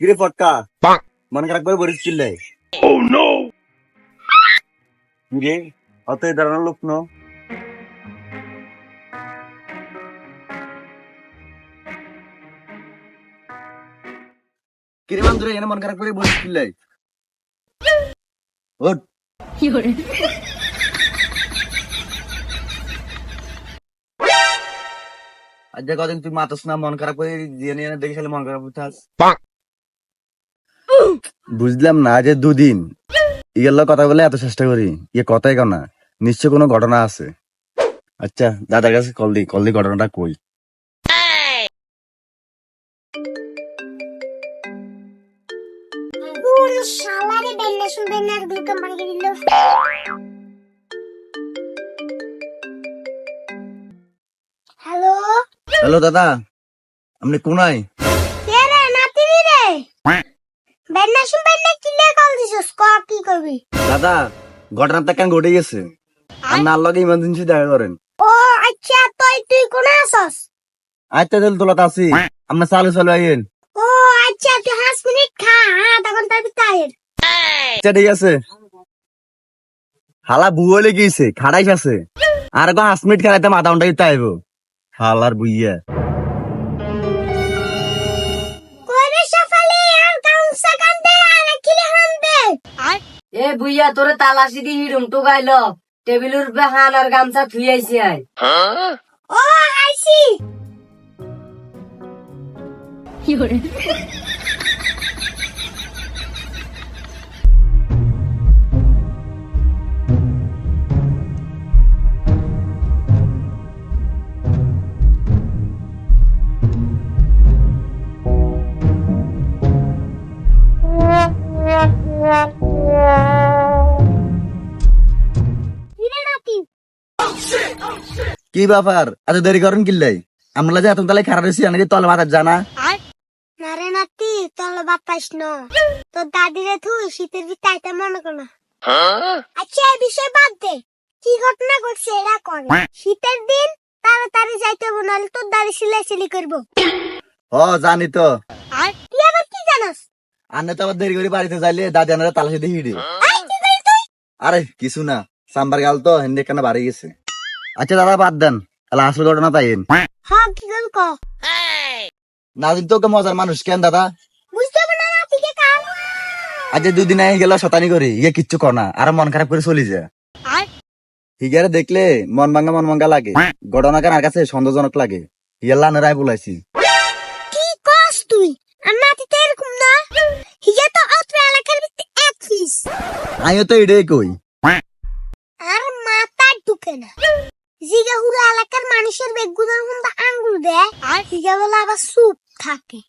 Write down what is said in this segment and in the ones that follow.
কিরে ফটকা মন খারাপ করে বরিস চিল্লে কিরে অত দাঁড়ানো লোক ন কিরে বান্ধরে এনে মন খারাপ করে বরিস চিল্লে ওঠ আজ যে কদিন তুই মাতাস না মন খারাপ করে দিয়ে নিয়ে এনে দেখি খালি মন খারাপ করে থাক বুঝলাম না যে দুদিন। ইয়ের কথা বলে এত চেষ্টা করি ইয়ে কথাই কেন নিশ্চয় কোনো ঘটনা আছে। আচ্ছা দাদার কাছে কল দি কল দি ঘটনাটা কই? হ্যালো? হ্যালো দাদা আপনি কোনায়? কে রে নাতি রে? বেন্না শুনবে না কিলে কল দিছস ক কি করবি? দাদা ঘটনাটা কেন ঘটে গেছে? আর না লগে ইমার্জেন্সি দেখা করেন ও আচ্ছা তুই তুই কোন আসস আচ্ছা দিল তোলাতে আছি। আপনার চালু চালু আইন ও আচ্ছা তুই হাঁস মিনিট খা হ্যাঁ তখন তার তাহের আচ্ছা ঠিক আছে। হালা বুয়ে গিয়েছে খাড়াইস আছে। আর গো হাঁস মিনিট খেলাইতে মাথা হালার বুইয়া। বুইয়া তোরে তালাশি দি হিডুম তো গাইল টেবিলের উপরে হান আর গামছা থুই আইছি আই। ও আইসি কিরে কি ব্যাপার? এত দেরি করেন কিল্লাই? আমরা যে এত তালে খারাপ হয়েছি নাকি তলে মাথার জানা? নারে নাতি তল বাতাস ন। তোর দাদিরে থুই শীতের ভিতরে আইতে মনে কর না। আচ্ছা এই বিষয় বাদ দে। কি ঘটনা ঘটছে এরা করে। শীতের দিন তাড়াতাড়ি যাইতে হবে নাহলে তোর দাদি সিলাই সিলি করব। ও জানি তো। আর তুই আবার কি জানাস? আনে তো আবার দেরি করে বাড়িতে যাইলে দাদি আনারা হিড়ে। করি তুই? আরে কিছু না। সাম্বার গাল তো হিন্দি কেন বাড়ি গেছে? আচ্ছা দাদা বাদ দেন। তাহলে আসল ঘটনা তাইন হ্যাঁ কি গল ক? মজার মানুষ কেন দাদা? বুঝতে কাম আজ দুদিন আগে গেল শতানি করি। ইয়ে কিচ্ছু কর না আর মন খারাপ করে চলি হিগারে দেখলে মন ভাঙ্গা মন ভাঙ্গা লাগে। ঘটনা কেন কাছে সন্দেহজনক লাগে। ইয়াল্লা নেরাই বলাইছি। কি কস তুই? আর তো এরকম না? তো অত্র এলাকার ভিতরে এক পিস আমিও তো এটাই কই। আর মাথা ঢুকে না। জিগা হুরা এলাকার মানুষের বেগুনের মধ্যে আঙ্গুল দেয় আর জিগা বলে আবার সুপ থাকে।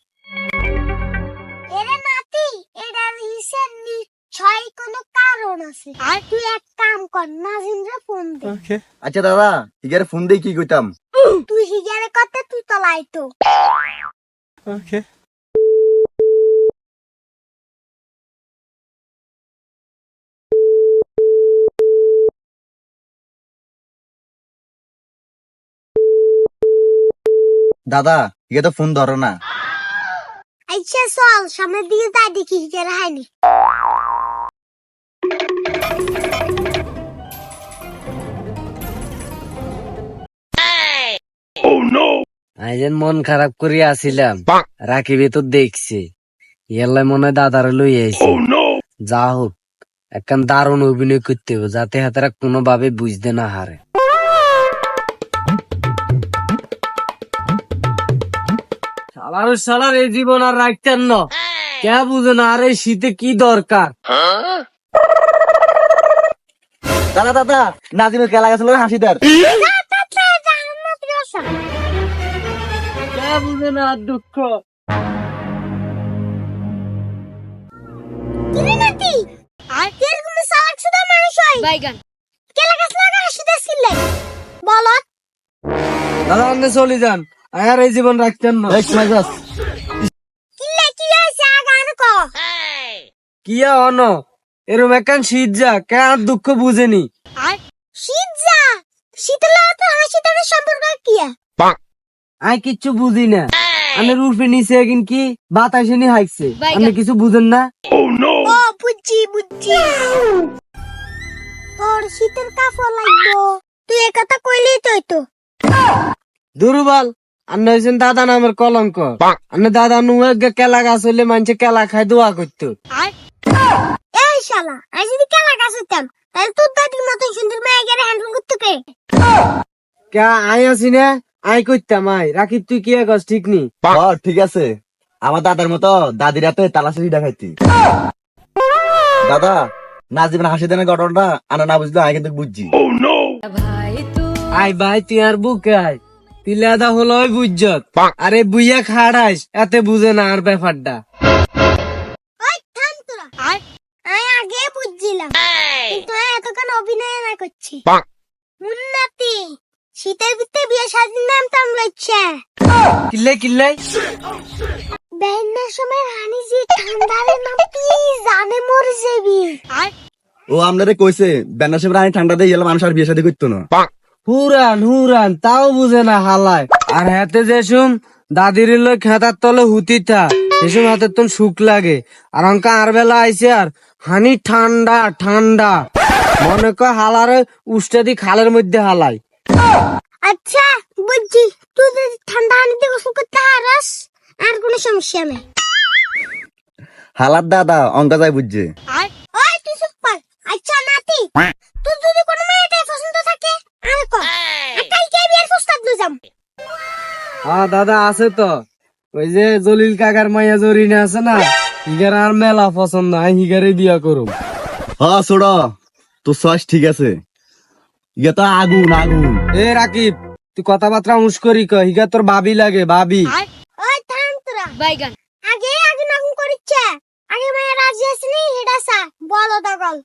এরে নাতি এটার হিসেব নিশ্চয় কোনো কারণ আছে। আর তুই এক কাম কর নাজিমরে ফোন দে। আচ্ছা দাদা হিগারে ফোন দিয়ে কি কইতাম? তুই হিগারে করতে তুই তো লাইতো। দাদা হিগে তো ফোন ধরো না। আচ্ছা চল সামনের দিকে তাই দেখি হাইনি আইজেন মন খারাপ করে আসিলাম রাকিবে তো দেখছে। ইয়াল্লাই মনে হয় দাদারে লই আইছে। যা হোক একখান দারুণ অভিনয় করতে হবে যাতে হাতারা কোনোভাবে বুঝতে না হারে। সালার সালার এই জীবন আর রাখতেন না। কে বুঝে না আরে শীতে কি দরকার? দাদা দাদা নাজিমের খেলা গেছিল হাসি দার কে বুঝে না আর দুঃখ? সালাক মানুষ হয়? বাইগান। কেলা গাছ লাগা দাদা আপনি চলে যান। আর এই জীবন রাখতেন না। কিলে কি হয়েছে আগান ক। কিয়া অন? এরম একখান শীত যা কে আর দুঃখ বুঝেনি? আর শীত যা? শীতের লাগে তো হাসি তাদের সম্পর্ক কি আই কিচ্ছু বুঝি না। আনের উর্ফে নিচে কিন্তু বাতাসে নি হাইছে। আপনি কিছু বুঝেন না? ও বুঝছি বুঝছি। তোর শীতের কাপড় লাগবো। তুই এ কথা কইলি তো দুর্বল হয়েছেন দাদা নামের কলঙ্ক। দাদা নুয়ে কেলা গাছ হইলে মানুষে কেলা খায় দোয়া করতো। এই শালা আমি যদি কেলা গাছ হইতাম তাহলে তোর দাদির মতন সুন্দর মেয়ে গেলে হ্যান্ডেল করতে কে কে আই আছি না আই করতাম আই রাকিব তুই কি ঠিক নি? ঠিক আছে। আমার দাদার মতো দাদির হাতে তালাশি দেখাইতি দাদা না জীবন হাসি দেনের ঘটনাটা আনা না বুঝলে আমি কিন্তু বুঝছি। আই ভাই তুই আর বুকে আয়। তিলাদা হলো ওই বুঝত আরে বুইয়া খাড়াইস এতে বুঝে না আর ব্যাপারটা। ওই থাম তোরা। আগে বুঝছিলাম। কিন্তু এতক্ষণ অভিনয় না করছি। উন্নতি শীতের ভিতরে বিয়ে নাম তাম কিল্লে কিল্লে? বেন্নার সময় রানী ঠান্ডারে নাম তুই জানে মরে যাবি। ও আপনারে কইছে বেনার সময় আমি ঠান্ডা দিয়ে গেলাম মানুষ আর বিয়ে শাদী করতো না। হুরান হুরান তাও বুঝে না হালায়। আর হাতে যেসুম দাদির লোক খেতার তলে হুতিটা সেসুম হাতের তোর সুখ লাগে। আর অঙ্কা আর বেলা আইসে আর হানি ঠান্ডা ঠান্ডা। মনে কর হালারে উষ্টা দি খালের মধ্যে হালাই আচ্ছা বুঝছি। তুই যদি ঠান্ডা আনিতে গোসল করতে হারাস আর কোনো সমস্যা নেই। হালার দাদা অঙ্কা যায় বুঝছে। তুই আচ্ছা নাতি তোর যদি কোনো মেয়েটাই পছন্দ থাকে আমি কালকে বিয়ের প্রস্তাব লই যাম। হ্যাঁ দাদা আছে তো। ওই যে জলিল কাকার মাইয়া জরিনা আছে না হিগার আর মেলা পছন্দ হয় হিগারে বিয়া করুম। হ ছোড় তোর চয়েস ঠিক আছে। ইয়ে তো আগুন আগুন। এ রাকিব তুই কথাবার্তা উস্করি ক হিগা তোর বাবি লাগে বাবি ওই থাম তোরা। বাইগান। আগে আগে নকম করিচ্ছে। আগে মেয়ে রাজি আসনি হেডা সা বলো দগল।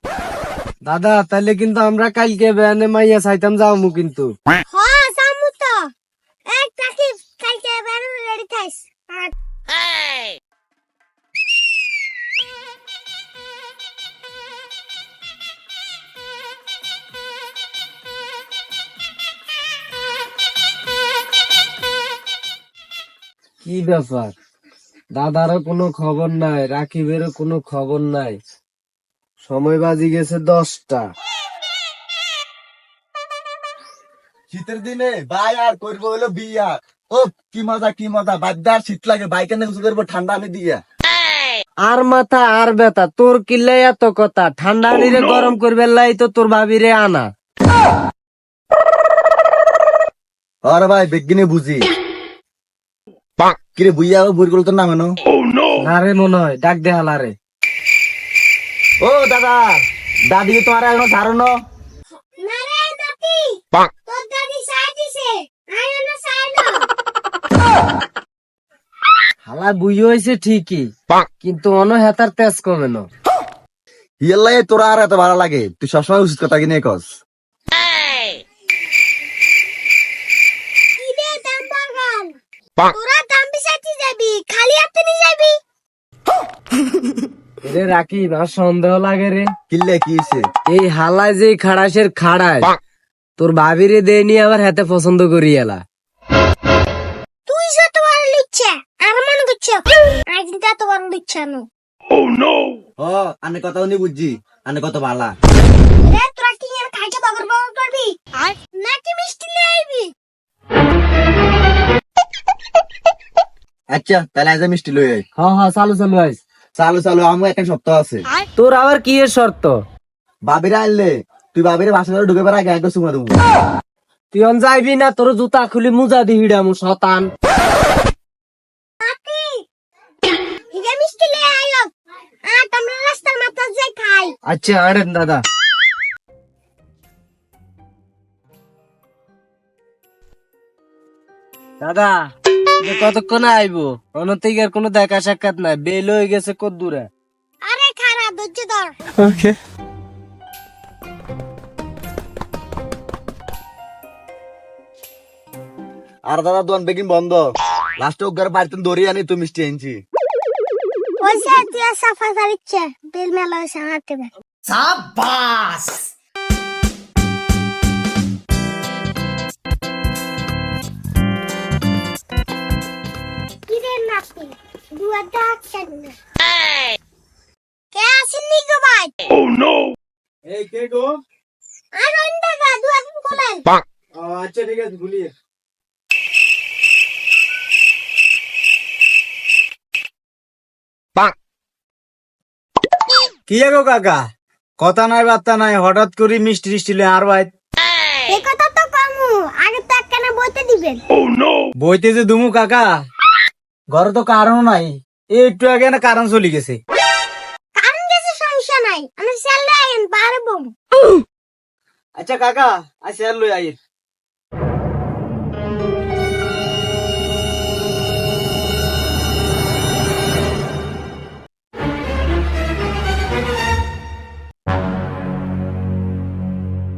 দাদা তাহলে কিন্তু আমরা কালকে বেয়ানে মাইয়া চাইতাম যাওমু কিন্তু। হ্যাঁ সামু তো। এক কাকি কালকে বের রেডি থাইস। কি ব্যাপার? দাদারও কোনো খবর নাই রাকিবেরও কোনো খবর নাই। সময় বাজি গেছে দশটা। শীতের দিনে ভাই আর করব হলো বিয়া। ও কি মজা কি মজা। বাদ্দার শীত লাগে বাইকে নিয়ে গুছু করব? ঠান্ডা আমি দিয়া। আর মাথা আর বেতা তোর কিল্লে এত কথা? ঠান্ডা নিরে গরম করবে লাই তো তোর ভাবিরে আনা। আরে ভাই বেগিনে বুঝি। কিরে বুইয়া বুড়ি গুলো তোর নাম এনো আরে মনে হয় ডাক দে হালারে। ও দাদা দাদি তোমার এখন ধারণ না রে নাতি তোর দাদি সাই দিছে। আয় না সাই না হালা বুঝি হয়েছে ঠিকই কিন্তু অন হেতার তেজ কমে না। ইয়াল্লাই তোরা আর এত ভালো লাগে? তুই সবসময় উচিত কথা কিনে কস? তোরা দাম বিচারতে যাবি খালি হাতে নিয়ে যাবি। রে রাকিব আর সন্দেহ লাগে রে। কিনলে কি এই হালায় যে খাড়াসের খাড়ায় তোর ভাবিরে দেয়নি আবার হাতে পছন্দ করি এলা। তুই যত বড় লিচ্ছে আর মনে করছ? আজ কিন্তু এত বড় লিচ্ছে না। ও আনে কথা উনি বুঝছি আনে কত ভালা রে তোরা কি আর খাইতে বগর বগর করবি? আর নাকি মিষ্টি নিয়ে আইবি? আচ্ছা তাহলে আজ মিষ্টি লই আই হ্যাঁ হ্যাঁ চালু চালু আইস। চালু চালু আমার একটা শর্ত আছে। তোর আবার কি এর শর্ত? বাবিরা আনলে তুই বাবিরে বাসা করে ঢুকে পারা একবার চুমা দেবো। তুই অন যাইবি না তোর জুতা খুলি মুজা দি হিডামু শতান। নাতি হিগে মিষ্টি নিয়ে আইও আর তোমরা রাস্তার মাথা যে খাই। আচ্ছা আড়েন দাদা। দাদা এটা কতক্ষণ আইবো? অনতিকের কোনো দেখা সাক্ষাৎ নাই বেল হয়ে গেছে কত দূরে। আরে খারাপ ধৈর্য ধর। ওকে। আর দাদা দোয়ান বেগিন বন্ধ। লাস্টে ওগার বাড়িতে দড়ি আনি তুই মিষ্টি আনছি ওইসে তুই আর সাফা সারিচ্ছে। বেল মেলা হয়েছে হাতে বে দুয়ার ডাকছেন না কে আসেননি গো ভাই? এই কে গো? আর অন্য টাকা দুয়ার খোলেন আচ্ছা ঠিক আছে ভুলিয়ে। কি গো কাকা? কথা নাই বার্তা নাই হঠাৎ করে মিষ্টি টিষ্টি লয়ে আর ভাই এ কথা তো কমু আগে তো একখানা বইতে দিবেন। বইতে যে দুমু কাকা? ঘরে তো কারণ নাই। একটু আগে না কারণ চলে গেছে। কারণ কিছু সমস্যা নাই। আমি সেলে আইন পারব। আচ্ছা কাকা আর লই আইয়ে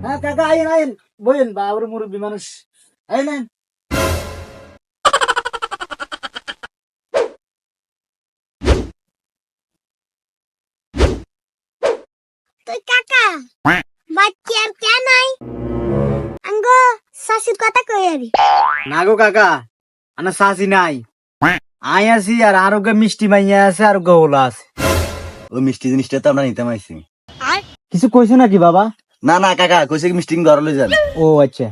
হ্যাঁ কাকা আইন আইন। বইন বাবুর মুরব্বী মানুষ। আইন আইন। তুই কাকা? বাচ্চা আর কে নাই? আঙ্গো শাশুর কথা কই আবি না গো কাকা আনা সাসি নাই। আই আছি আর আরোগ্য মিষ্টি মাইয়া আছে আরোগ্য ওলা আছে। ওই মিষ্টি জিনিসটা তো আমরা নিতে মাইছি কিছু কইছো নাকি বাবা? না না কাকা কইছে কি মিষ্টি ঘর লই যান ও আচ্ছা।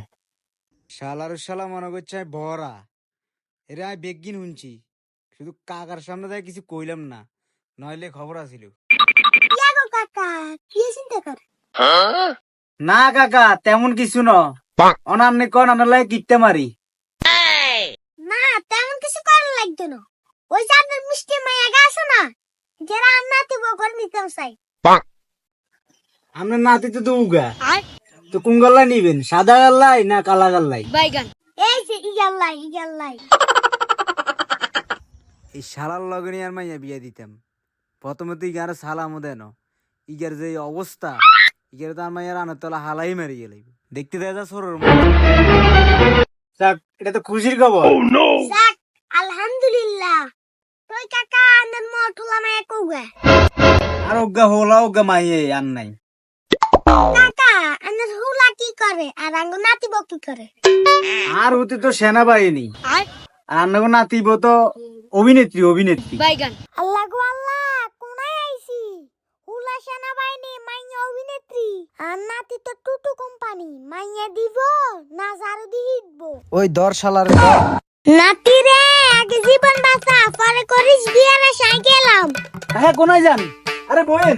শালার শালা মনে করছে বড়া এরা বেগিন শুনছি শুধু কাকার সামনে দেয় কিছু কইলাম না নইলে খবর আছিল কি চিন্তা কর না কাকা তেমন কিছু ন। অনামনি কন আনালাই কিটতে মারি। না তেমন কিছু করার লাগতো না। ওই যাদের মিষ্টি মাইয়া গাছে না যারা আন্নাতে বকর নিতে চাই। আমরা নাতি তো দুগা। তো কোন গাল্লাই নিবেন সাদা গাল্লাই না কালা গাল্লাই? এই যে ইয়াল্লাই ইয়াল্লাই এই শালার লগনে আর মাইয়া বিয়া দিতাম। প্রথমে তো ইগার সালামও দেন ইগার যে অবস্থা ইগার তো আর মাইয়ার আনার তলা হালাই মারি গেল দেখতে দেয় যা সরর এটা তো খুশির খবর আলহামদুলিল্লাহ তুই কাকা মঠুলা কৌগা আর হলা অজ্ঞা মাইয়ে আর নাই কাকা আন্নার হুলা কি করে আর আঙ্গো নাতিব কি করে আর হতে তো সেনাবাহিনী আর আন্নাগো নাতিব তো অভিনেত্রী অভিনেত্রী গো আল্লাহ কোনায় আইছি হুলা সেনাবাহিনী মাইয়া অভিনেত্রী আর নাতি তো টুটু কোম্পানি মাইয়া দিব না জারু দি হিটবো। ওই দর শালার নাতি রে আগে জীবন বাঁচা পরে করিস বিয়ে না সাইকেলাম হ্যাঁ কোনায় যান? আরে বইন।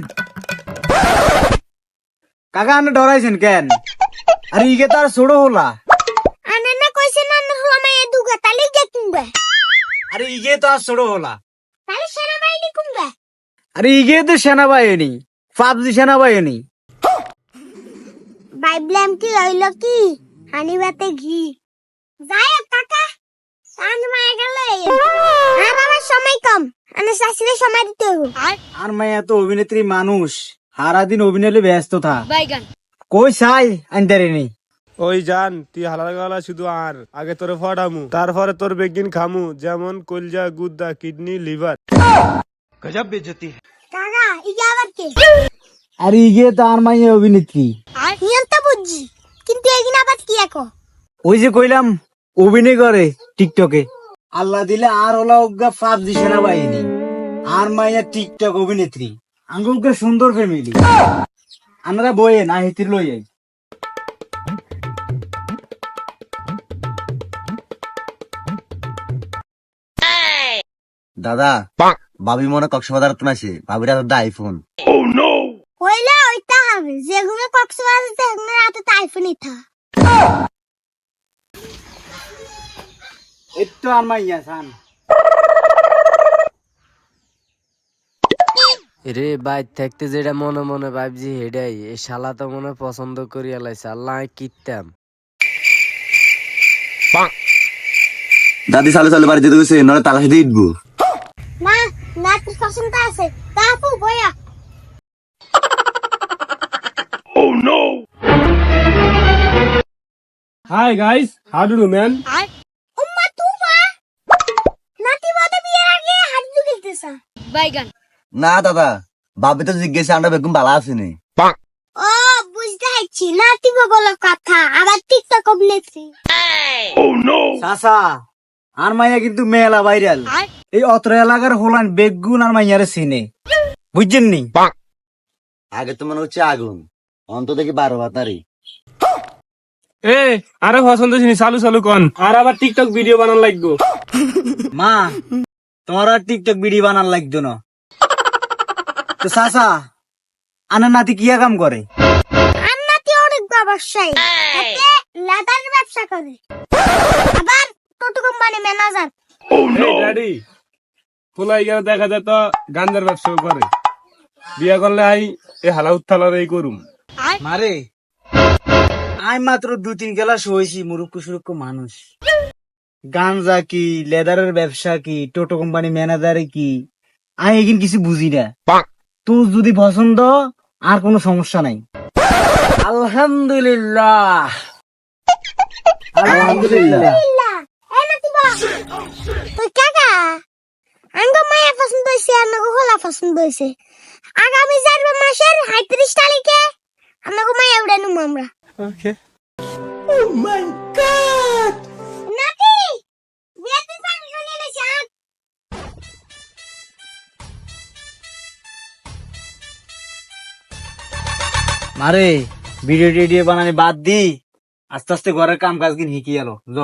কাকা আন্না ডরাইছেন কেন? আরে ইগে তার ছোড়ো হলা। আনে না কইছে না না হুলা মাইয়া দুগা তালি দেখুঙ্গা আরে ইগে তো আর ছোড়ো হলা। তাহলে সেনাবাহিনী কুঙ্গা আরে ইগে তো সেনাবাহিনী পাবজি সেনাবাহিনী। বাইবলাম কি হইল কি? হানি বাতে ঘি। যাই কাকা সান মায়া গেল আর আমার সময় কম। আমি শাশুড়ি সময় দিতে আর? মাইয়া তো অভিনেত্রী মানুষ সারাদিন অভিনয়ে ব্যস্ত থাক। কই চাই আনতারে নেই ওই জান তুই হালাল গালা শুধু আর। আগে তোরে ফটামু তারপরে তোর বেগিন খামু যেমন কলজা গুদ্দা কিডনি লিভার। কাকা ইগে আবার কে? আর ইগে তো আর মাইয়া অভিনেত্রী। কিন্তু এগিন আবার কি একো ওই যে কইলাম অভিনয় করে টিকটকে। আল্লাহ দিলে আর হলা অজ্ঞা পাবজি সেনাবাহিনী আর মাইয়া টিকটক অভিনেত্রী। আঙ্গুলকে সুন্দর ফ্যামিলি আমরা বইয়ে না হিতির লই যাই দাদা ভাবি মনে কক্সবাজার তো আসে ভাবির হাতে আইফোন যেগুলো কক্সবাজার রাতে আইফোন ইথা একটু আর মাইয়া সান রে বাইর থাকতে যেটা মনে মনে ভাবছি হেডাই এই শালা তো মনে পছন্দ করিয়া লাইছে আল্লাহ কিতাম। দাদি সালে সালে বাড়িতে গেছে নলে তালা খেতে ইটবো না নাতির পছন্দ আছে? Hi guys how do man উম্মা তুফা নাতি বাদে বিয়ের আগে হাত দুগিলতেছা না দাদা ভাবি তো জিজ্ঞেস আমরা বেগুন বালা আসেনি ও বুঝতে পারছি নাতি বগল কথা আবার টিকটক অভিনেত্রী চাচা আর মাইয়া কিন্তু মেলা ভাইরাল এই অত্র এলাকার হোলান বেগুন আর মাইয়ারে চিনে বুঝছেন নি আগে তো মনে হচ্ছে আগুন অন্ত দেখি বারো বাতারি এ আরে পছন্দ চালু চালু কন। আর আবার টিকটক ভিডিও বানান লাগবো। মা তোমার আর টিকটক ভিডিও বানার লাগতো না। তো আনার নাতি কিয়া কাম করে? নাতি অনেক ব্যবসায়ী লেদার ব্যবসা করে। আবার টোটো কোম্পানি ম্যানেজার। ড্যাডি গেলে দেখা যায় তো গাঞ্জার ব্যবসা করে। বিয়া করলে আই এ হালা উত্থালার এই করুম। মারে আমি মাত্র দু তিন গেলা হয়েছি মুরুক্কু সুরুক্কু মানুষ। গাঞ্জা কি লেদারের ব্যবসা কি টোটো কোম্পানি ম্যানেজারে কি? আমি এগিন কিছু বুঝি না। তোর যদি পছন্দ আর কোনো সমস্যা নাই। আলহামদুলিল্লাহ। আলহামদুলিল্লাহ। পছন্দ হয়েছে আর পছন্দ হয়েছে আগামী চার মাসের তারিখে মায়া উড়ে নিবো আমরা। ওকে নাতি বিয়েতে পানি চলে এলেছে মারে ভিডিও টিডিও বানানি বাদ দি। আস্তে আস্তে ঘরের কাম কাজ কিন শিখি গেল। জ